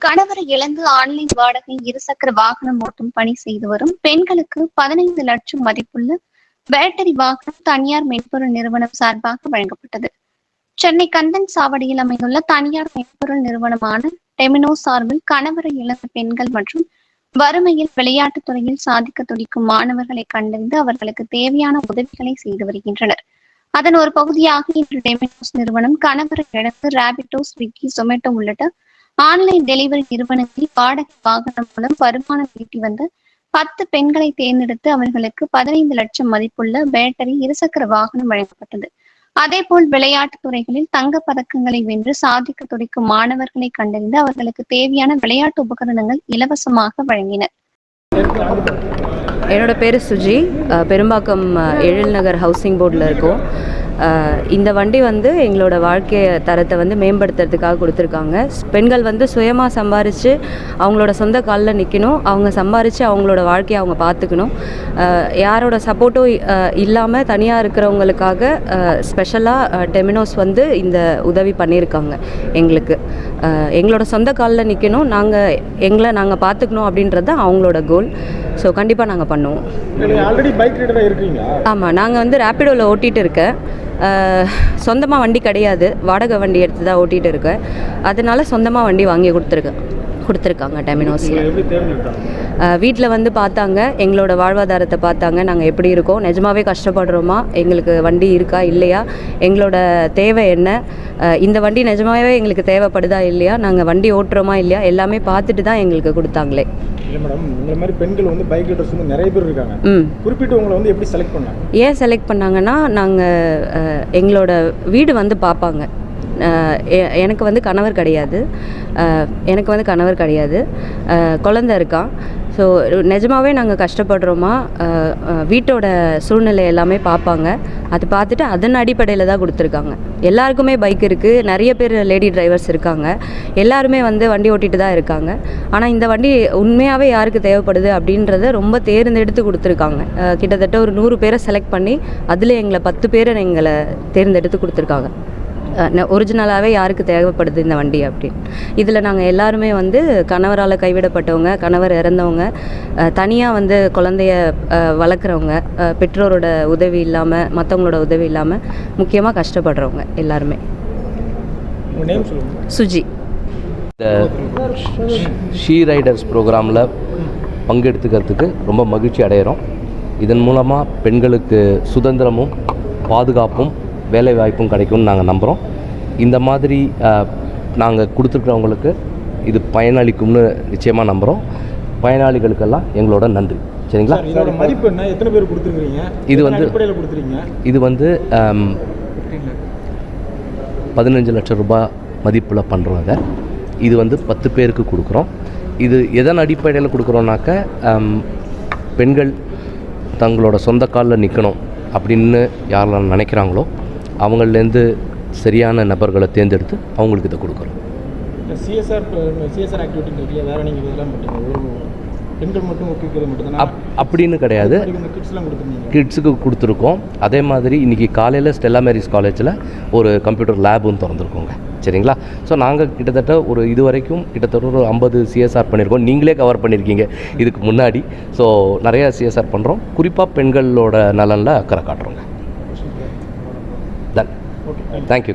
கணவரை இழந்து ஆன்லைன் வாடகை இருசக்கர வாகனம் ஓட்டும் பணி செய்து வரும் பெண்களுக்கு பதினைந்து லட்சம் மதிப்புள்ள பேட்டரி வாகனம் தனியார் மென்பொருள் நிறுவனம் சார்பாக வழங்கப்பட்டது. சென்னை கந்தன் சாவடியில் அமைந்துள்ள தனியார் மென்பொருள் நிறுவனமான டெமினோ சார்பில் கணவரை இழந்த பெண்கள் மற்றும் வறுமையில் விளையாட்டுத் துறையில் சாதிக்க துடிக்கும் மாணவர்களை கண்டறிந்து அவர்களுக்கு தேவையான உதவிகளை செய்து வருகின்றனர். அதன் ஒரு பகுதியாக இன்று டெமினோஸ் நிறுவனம் கணவரை இழந்து ராபிட்டோ ஸ்விக்கி சொமேட்டோ உள்ளிட்ட ஆன்லைன் டெலிவரி நிறுவனங்களில் வாடகை வாகனம் மூலம் வருமானம் ஈட்டி வந்த பத்து பெண்களை தேர்ந்தெடுத்து அவர்களுக்கு பதினைந்து லட்சம் மதிப்புள்ள பேட்டரி இருசக்கர வாகனம் வழங்கப்பட்டது. அதே போல் விளையாட்டுத் துறைகளில் தங்க பதக்கங்களை வென்று சாதிக்க துடிக்கும் மாணவர்களை கண்டறிந்து அவர்களுக்கு தேவையான விளையாட்டு உபகரணங்கள் இலவசமாக வழங்கினர். என்னோட பேர் சுஜி. அஹ் பெரும்பாக்கம் எழில் நகர் ஹவுசிங் போர்டில் இருக்கோம். இந்த வண்டி வந்து எங்களோட வாழ்க்கை தரத்தை வந்து மேம்படுத்துறதுக்காக கொடுத்துருக்காங்க. பெண்கள் வந்து சுயமாக சம்பாரித்து அவங்களோட சொந்த காலில் நிற்கணும் அவங்க சம்பாரித்து அவங்களோட வாழ்க்கையை அவங்க பார்த்துக்கணும். யாரோட சப்போர்ட்டும் இல்லாமல் தனியாக இருக்கிறவங்களுக்காக ஸ்பெஷலாக டெமினோஸ் வந்து இந்த உதவி பண்ணியிருக்காங்க எங்களுக்கு. எங்களோட சொந்த காலில் நிற்கணும் நாங்கள் எங்களை நாங்கள் பார்த்துக்கணும் அப்படின்றது தான் அவங்களோட கோல் ஸோ கண்டிப்பாக நாங்கள் பண்ணுவோம். நீங்கள் ஆல்ரெடி பைக் ரைடராக இருக்கீங்களா? ஆமாம் நாங்கள் வந்து ரேப்பிடோவில் ஓட்டிகிட்டு இருக்கேன். சொந்தமாக வண்டி கிடையாது. வாடகை வண்டி எடுத்து தான் ஓட்டிகிட்டு இருக்கேன். அதனால சொந்தமாக வண்டி வாங்கி கொடுத்துருக்கேன் கொடுத்துருக்காங்க டெமினோஸில். வீட்டில் வந்து பார்த்தாங்க. எங்களோட வாழ்வாதாரத்தை பார்த்தாங்க. நாங்கள் எப்படி இருக்கோம்? நிஜமாவே கஷ்டப்படுறோமா? எங்களுக்கு வண்டி இருக்கா? இல்லையா? எங்களோட தேவை என்ன? இந்த வண்டி நிஜமாவே எங்களுக்கு தேவைப்படுதா? இல்லையா? நாங்கள் வண்டி ஓட்டுறோமா? இல்லையா? எல்லாமே பார்த்துட்டு தான் எங்களுக்கு கொடுத்தாங்களே. இல்லை மேடம் உங்களை மாதிரி பெண்கள் வந்து பைக் ரைடர்ஸ் வந்து நிறைய பேர் இருக்காங்க. குறிப்பிட்டு உங்களை வந்து எப்படி செலக்ட் பண்ணாங்க? ஏன் செலக்ட் பண்ணாங்கன்னா நாங்கள் எங்களோட வீடு வந்து பார்ப்பாங்க எனக்கு வந்து கணவர் கிடையாது. எனக்கு வந்து கணவர் கிடையாது. குழந்த இருக்கான் ஸோ நிஜமாவே நாங்கள் கஷ்டப்படுறோமா? வீட்டோட சூழ்நிலை எல்லாமே பார்ப்பாங்க அது பார்த்துட்டு அதன் அடிப்படையில் தான் கொடுத்துருக்காங்க. எல்லாருக்குமே பைக் இருக்குது நிறைய பேர் லேடி டிரைவர்ஸ் இருக்காங்க. எல்லாருமே வந்து வண்டி ஓட்டிட்டு தான் இருக்காங்க. ஆனால் இந்த வண்டி உண்மையாகவே யாருக்கு தேவைப்படுது அப்படின்றத ரொம்ப தேர்ந்தெடுத்து கொடுத்துருக்காங்க. கிட்டத்தட்ட ஒரு நூறு பேரை செலக்ட் பண்ணி அதில் எங்களை பத்து பேரை எங்களை தேர்ந்தெடுத்து கொடுத்துருக்காங்க. ஒரிஜினலாகவே யாருக்கு தேவைப்படுது இந்த வண்டி அப்படின்னு. இதில் நாங்கள் எல்லாருமே வந்து கணவரால் கைவிடப்பட்டவங்க கணவர் இறந்தவங்க தனியாக வந்து குழந்தைய வளர்க்குறவங்க பெற்றோரோட உதவி இல்லாமல் மற்றவங்களோட உதவி இல்லாமல் முக்கியமாக கஷ்டப்படுறவங்க எல்லாருமே. சுஜி. ஷீ ரைடர்ஸ் ப்ரோக்ராமில் பங்கெடுத்துக்கிறதுக்கு ரொம்ப மகிழ்ச்சி அடைகிறோம் இதன் மூலமாக பெண்களுக்கு சுதந்திரமும் பாதுகாப்பும் வேலை வாய்ப்பும் கிடைக்கும்னு நாங்கள் நம்புகிறோம் இந்த மாதிரி நாங்கள் கொடுத்துருக்குறவங்களுக்கு இது பயனளிக்கும்னு நிச்சயமாக நம்புகிறோம் பயனாளிகளுக்கெல்லாம் எங்களோட நன்றி. சரிங்களா? சார் இதோட மதிப்பு என்ன? எத்தனை பேர் கொடுத்துருக்கீங்க இது வந்து- கொடுத்துருக்கீங்க? இது வந்து பதினஞ்சு லட்சம் ரூபாய் மதிப்பில் பண்ணுறோம் அதை இது வந்து பத்து பேருக்கு கொடுக்குறோம். இது எதன் அடிப்படையில் கொடுக்குறோன்னாக்க பெண்கள் தங்களோட சொந்த காலில் நிற்கணும் அப்படின்னு யாரெல்லாம் நினைக்கிறாங்களோ அவங்கள்லேருந்து சரியான நபர்களை தேர்ந்தெடுத்து அவங்களுக்கு இதை கொடுக்குறோம் சிஎஸ்ஆர் சிஎஸ்ஆர் ஆக்டிவிட்டி இருக்குல்ல வேறு நீங்கள் இதெல்லாம் பண்ணுறீங்க ஒரு பெண்கள் மட்டும் ஊக்குவிக்கிறது மட்டும் அப் அப்படின்னு கிடையாது. கிட்ஸுக்கு கொடுத்துருக்கோம். அதே மாதிரி இன்றைக்கி காலையில் ஸ்டெல்லா மேரிஸ் காலேஜில் ஒரு கம்ப்யூட்டர் லேபும் திறந்துருக்கோங்க. சரிங்களா? ஸோ நாங்கள் கிட்டத்தட்ட ஒரு இது வரைக்கும் கிட்டத்தட்ட ஒரு ஐம்பது சிஎஸ்ஆர் பண்ணியிருக்கோம். நீங்களே கவர் பண்ணியிருக்கீங்க. இதுக்கு முன்னாடி. ஸோ நிறைய சிஎஸ்ஆர் பண்ணுறோம் குறிப்பாக பெண்களோட நலனில் அக்கறை காட்டுறோங்க. Thank you.